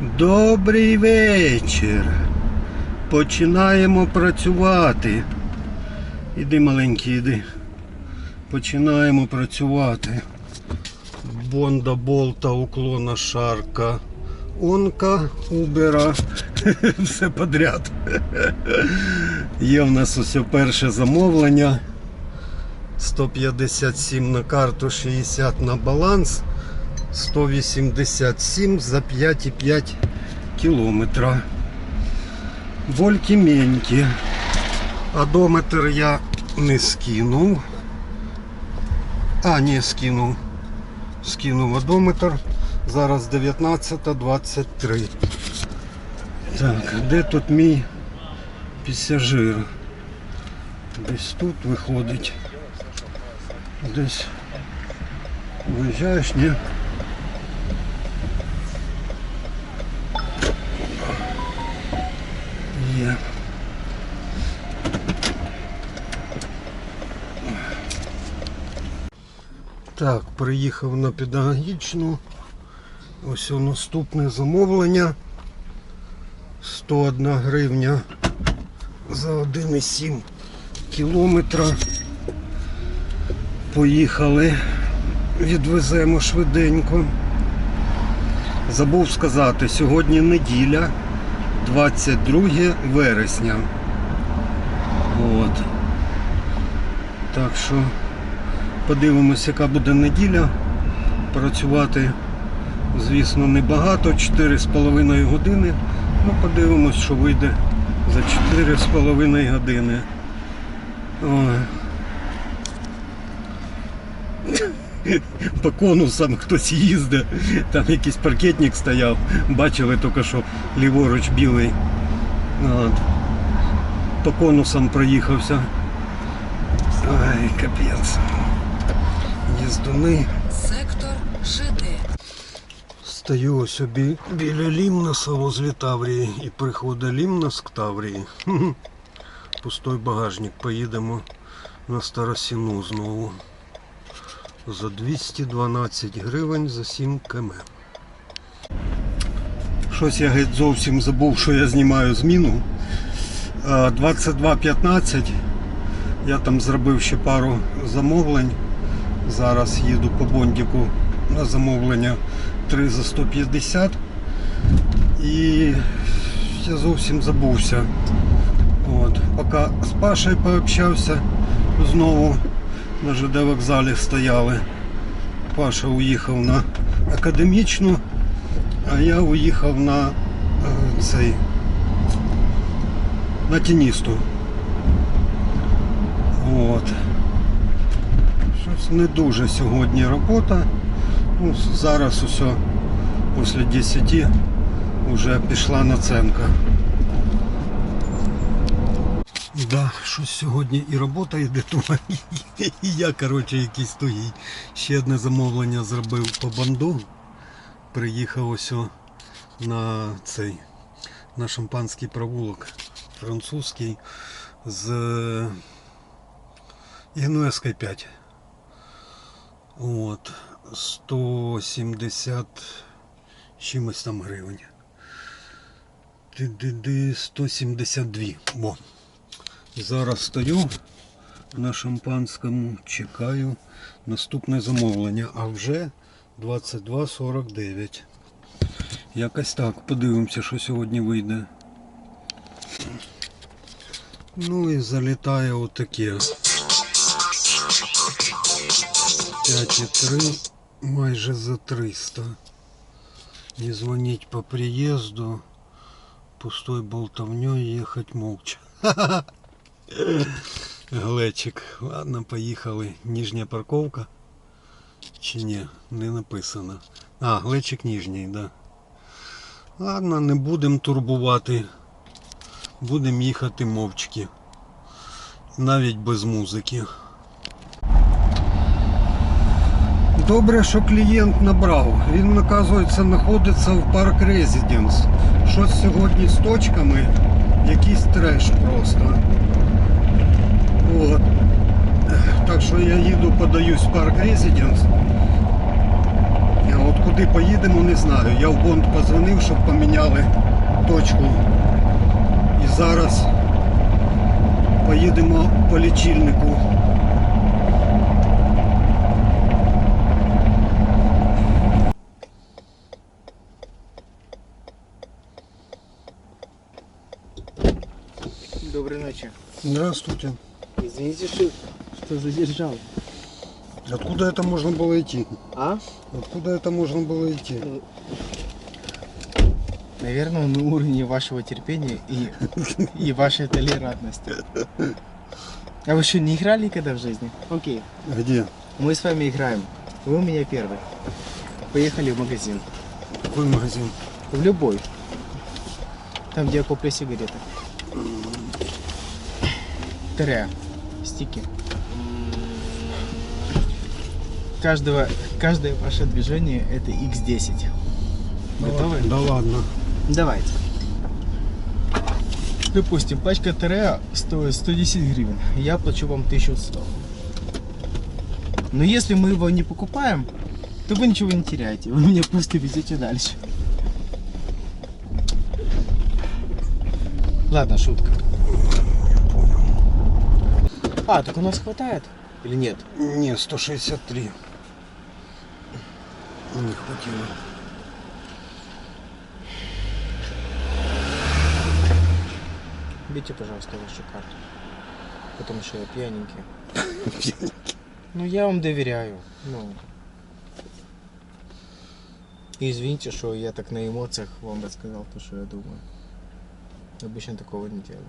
Добрий вечір. Починаємо працювати. Іди, маленький, іди. Починаємо працювати. Бонда, болта, уклона, шарка, онка, убера. Все подряд. Є в нас ось перше замовлення. 157 на карту, 60 на баланс. 187 за 5,5 кілометра. Вольки менькі. Одометр я не скинув. А, ні, скинув. Скинув одометр. Зараз 19.23. Так, де тут мій пасажир? Десь тут виходить. Десь виїжджаєш, ні? Є. Так, приїхав на педагогічну. Ось наступне замовлення. 101 гривня за 1,7 кілометра. Поїхали, відвеземо швиденько. Забув сказати, сьогодні неділя, 22 вересня. От. Так що подивимося, яка буде неділя. Працювати, звісно, небагато, 4,5 години. Ну, подивимось, що вийде за 4,5 години. По конусам хтось їздить, там якийсь паркетник стояв, бачили тільки що ліворуч білий. От. По конусам проїхався. Ай, капець. Їздуни. Сектор ЖД. Стою ось собі біля Лімноса возле Таврії і приходить Лімнос к Таврії. Пустой багажник. Поїдемо на Старосіну знову. За 212 гривень за 7 км. Щось я геть зовсім забув, що я знімаю зміну. 22.15. Я там зробив ще пару замовлень. Зараз їду по бондіку на замовлення 3 за 150. І я зовсім забувся. От. Поки з Пашею пообщався, знову на ЖД вокзалі стояли. Паша уїхав на академічну, а я уїхав на е, цей на тіністу. От. Не дуже сьогодні робота. Ну, зараз усе після 10 вже пішла наценка. Да, щось сьогодні і робота йде, думаю, і я, коротше, якийсь тугий. Ще одне замовлення зробив по банду. Приїхав ось на цей на шампанський провулок французький з Генуезької 5. От, 170 чимось там гривень. Ти-ди-ди, 172. Во. Зараз стою на шампанському, чекаю наступне замовлення, а вже 22.49. Якось так, подивимося, що сьогодні вийде. Ну і залітає отаке. 5,3 майже за 300. Не звонить по приезду. Пустой болтовней ехать молча. Глечик. Ладно, поїхали. Ніжня парковка. Чи ні, не написано. А, глечик ніжній, да. Ладно, не будемо турбувати. Будемо їхати мовчки. Навіть без музики. Добре, що клієнт набрав. Він, оказується, знаходиться в парк Резиденс. Щось сьогодні з точками, якийсь треш просто. От. Так що я їду, подаюсь в парк Резиденс. От куди поїдемо, не знаю. Я в Бонд позвонив, щоб поміняли точку. І зараз поїдемо по лічильнику. Доброй ночи. Здравствуйте. Извините, что, что задержал. Откуда это можно было идти? А? Откуда это можно было идти? Наверное, на уровне вашего терпения и, и вашей толерантности. А вы что, не играли никогда в жизни? Окей. Где? Мы с вами играем. Вы у меня первый. Поехали в магазин. Какой магазин? В любой. Там, где я куплю сигареты. Тря. Стики. Каждого, каждое ваше движение это x10. Готовы? Да ладно. Давайте. Допустим, пачка Тереа стоит 110 гривен. Я плачу вам 1100. Но если мы его не покупаем, то вы ничего не теряете. Вы меня просто везете дальше. Ладно, шутка. А, так у нас хватает? Или нет? Не, 163. Не хватило. Бейте, пожалуйста, вашу карту. Потому что я пьяненький. Ну, я вам доверяю. Ну. И извините, что я так на эмоциях вам рассказал то, что я думаю. Обычно такого не делаю.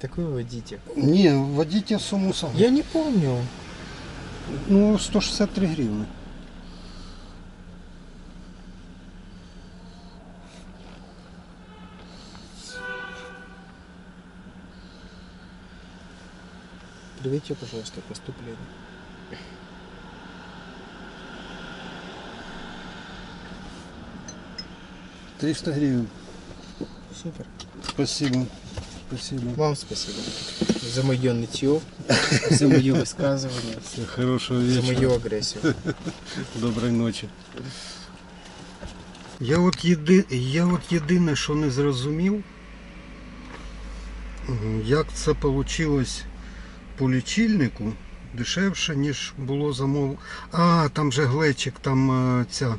Так вы водите. Не, вводите сумму сам. Я не помню. Ну, 163 гривны. Проверьте, пожалуйста, поступление. Триста гривен. Супер. Спасибо. Спасибо. Вам спасибо за мое нытье, за мое высказывание, Хорошего за мою агрессию. Доброї ночі. Я от, єди... я от єдине, що не зрозумів, м, як це вийшло по лічильнику дешевше, ніж було замов. А, там же глечик, там е, ця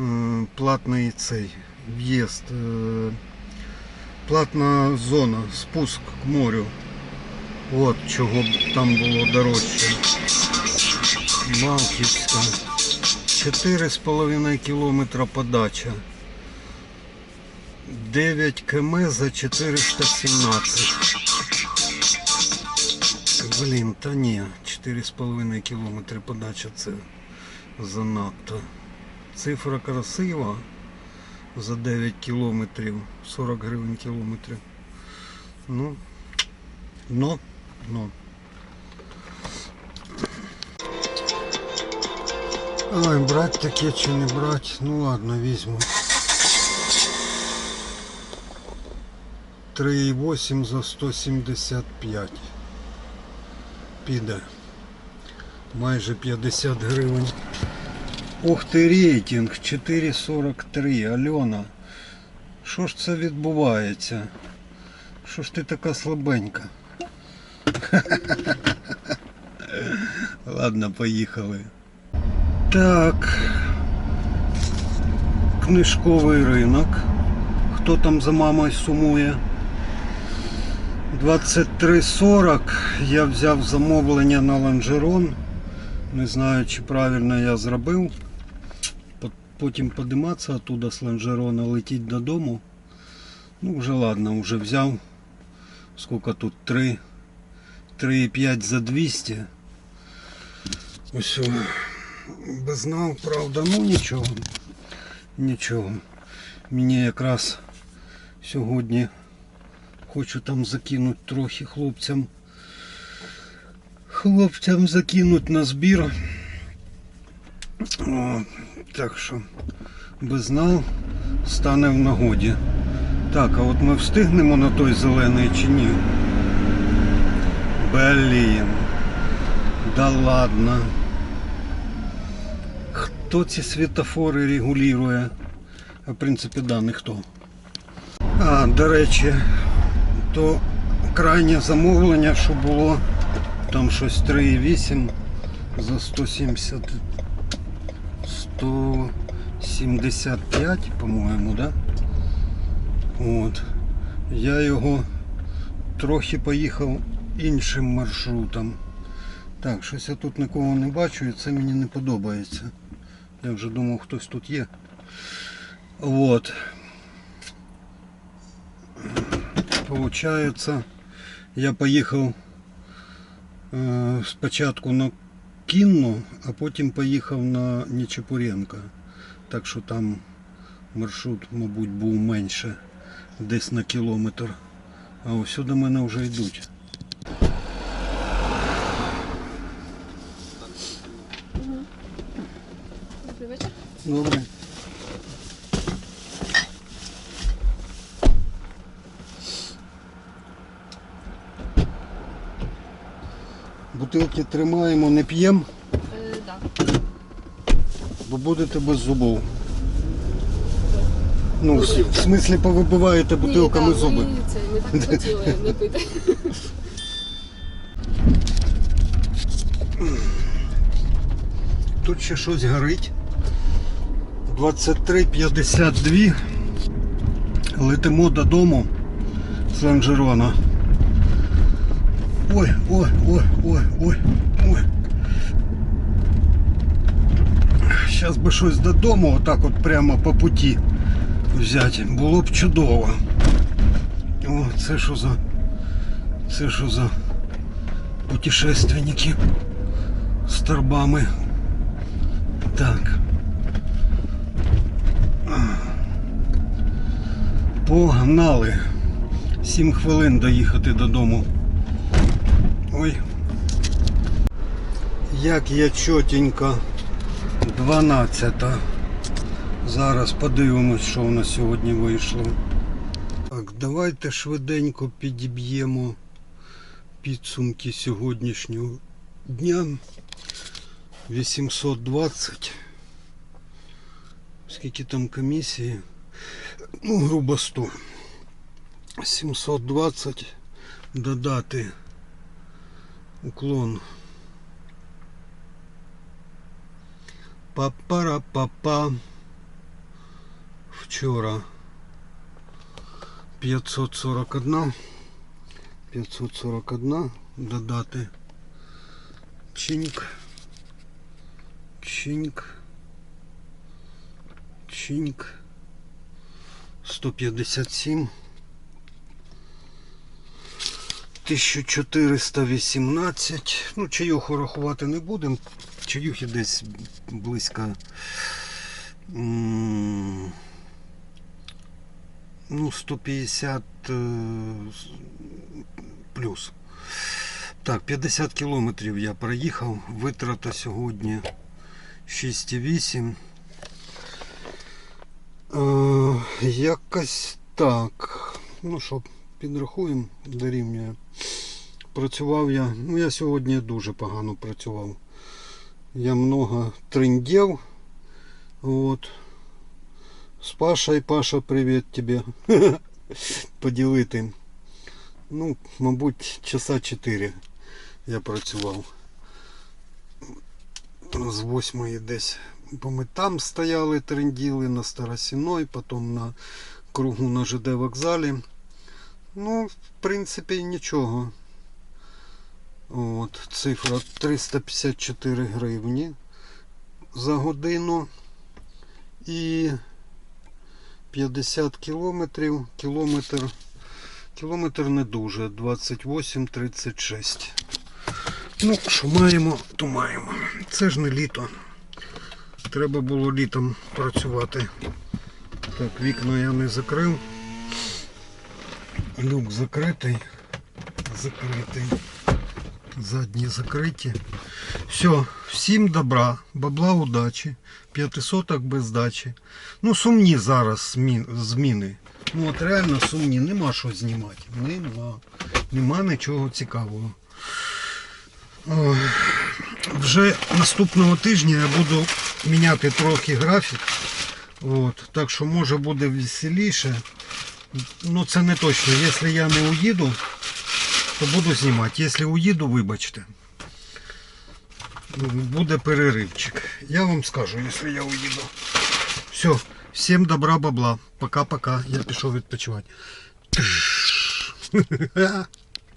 е, платний цей в'їзд, е, платна зона, спуск к морю. От чого там було дорожче. Малківська. 4,5 кілометра подача. 9 км за 417. Блін, та ні, 4,5 кілометри подача це занадто. Цифра красива. За 9 кілометрів, 40 гривень кілометрів. Ну, но, но. Ой, брать таке чи не брать? Ну ладно, візьму. 3,8 за 175. Піде. Майже 50 гривень. Ух ти, рейтинг 4,43. Альона. Що ж це відбувається? Що ж ти така слабенька? Ладно, поїхали. Так. Книжковий ринок. Хто там за мамою сумує? 23.40 я взяв замовлення на лонжерон. Не знаю, чи правильно я зробив. По- Потім подиматися оттуда з лонжерона, летіть додому. Ну, вже ладно, вже взяв. Скільки тут? 3. 3,5 за 200. Ось. знав, правда, ну нічого. Нічого. Мені якраз сьогодні хочу там закинути трохи хлопцям. Хлопцям закинуть на збір. О, так що би знав, стане в нагоді. Так, а от ми встигнемо на той зелений чи ні? Блін. Да ладно. Хто ці світофори регулює? В принципі, да, ніхто. А, до речі, то крайнє замовлення, що було там щось 3,8 за 170 175, по-моєму, да? От. Я його трохи поїхав іншим маршрутом. Так, щось я тут нікого не бачу і це мені не подобається. Я вже думав, хтось тут є. От. Получається, я поїхав е, спочатку на Кінну, а потім поїхав на Нечепуренка. Так що там маршрут, мабуть, був менше, десь на кілометр. А ось до мене вже йдуть. Добре. Бутилки тримаємо, не п'ємо, Е, да. бо будете без зубов. Ну, в с- в смислі повибиваєте бутилками Ні, да, зуби. Ми, це, ми так хотіли не пити. Тут ще щось горить. 23.52. Летимо додому з Ланжерона. Ой, ой, ой, ой, ой, ой. Зараз би щось додому, отак от прямо по путі взяти. Було б чудово. О, це що за. Це що за путешественники з торбами. Так. Погнали. Сім хвилин доїхати додому. Ой. Як я чотенько. 12. Зараз подивимось, що у нас сьогодні вийшло. Так, давайте швиденько підіб'ємо підсумки сьогоднішнього дня. 820. Скільки там комісії? Ну, грубо 100. 720 додати уклон. Папара-папа. Вчора 541. 541 додати. Чинк. Чинк. Чинк. 157. 1418. Ну, чайоху рахувати не будемо. Чаюхи десь близько. Ну, 150 е, плюс. Так, 50 кілометрів я проїхав. Витрата сьогодні 6,8. Е, якось так. Ну що, підрахуємо, дорівнює. Працював я. Ну я сьогодні дуже погано працював. Я много триндів. От. З Пашей, Паша, привіт тобі. Поділити. Ну, мабуть, часа 4 я працював. З восьмої десь. Бо ми там стояли, тренділи на Старосіной, потім на кругу на ЖД вокзалі. Ну, в принципі, нічого. От, цифра 354 гривні за годину. І 50 кілометрів. Кілометр. Кілометр не дуже. 28-36. Ну, що маємо, то маємо. Це ж не літо. Треба було літом працювати. Так, вікна я не закрив. Люк закритий. Закритий. Задні закриті. Все, всім добра, бабла удачі, п'ятисоток без дачі. Ну, сумні зараз змі- зміни. Ну от реально сумні, нема що знімати. Нема. Нема нічого цікавого. Вже наступного тижня я буду міняти трохи графік. От, так що може буде веселіше. Ну це не точно. Якщо я не уїду, то буду знімати. Якщо уїду, вибачте. Буде переривчик. Я вам скажу, якщо я уїду. Все, всім добра бабла. Пока-пока. Я пішов відпочивати.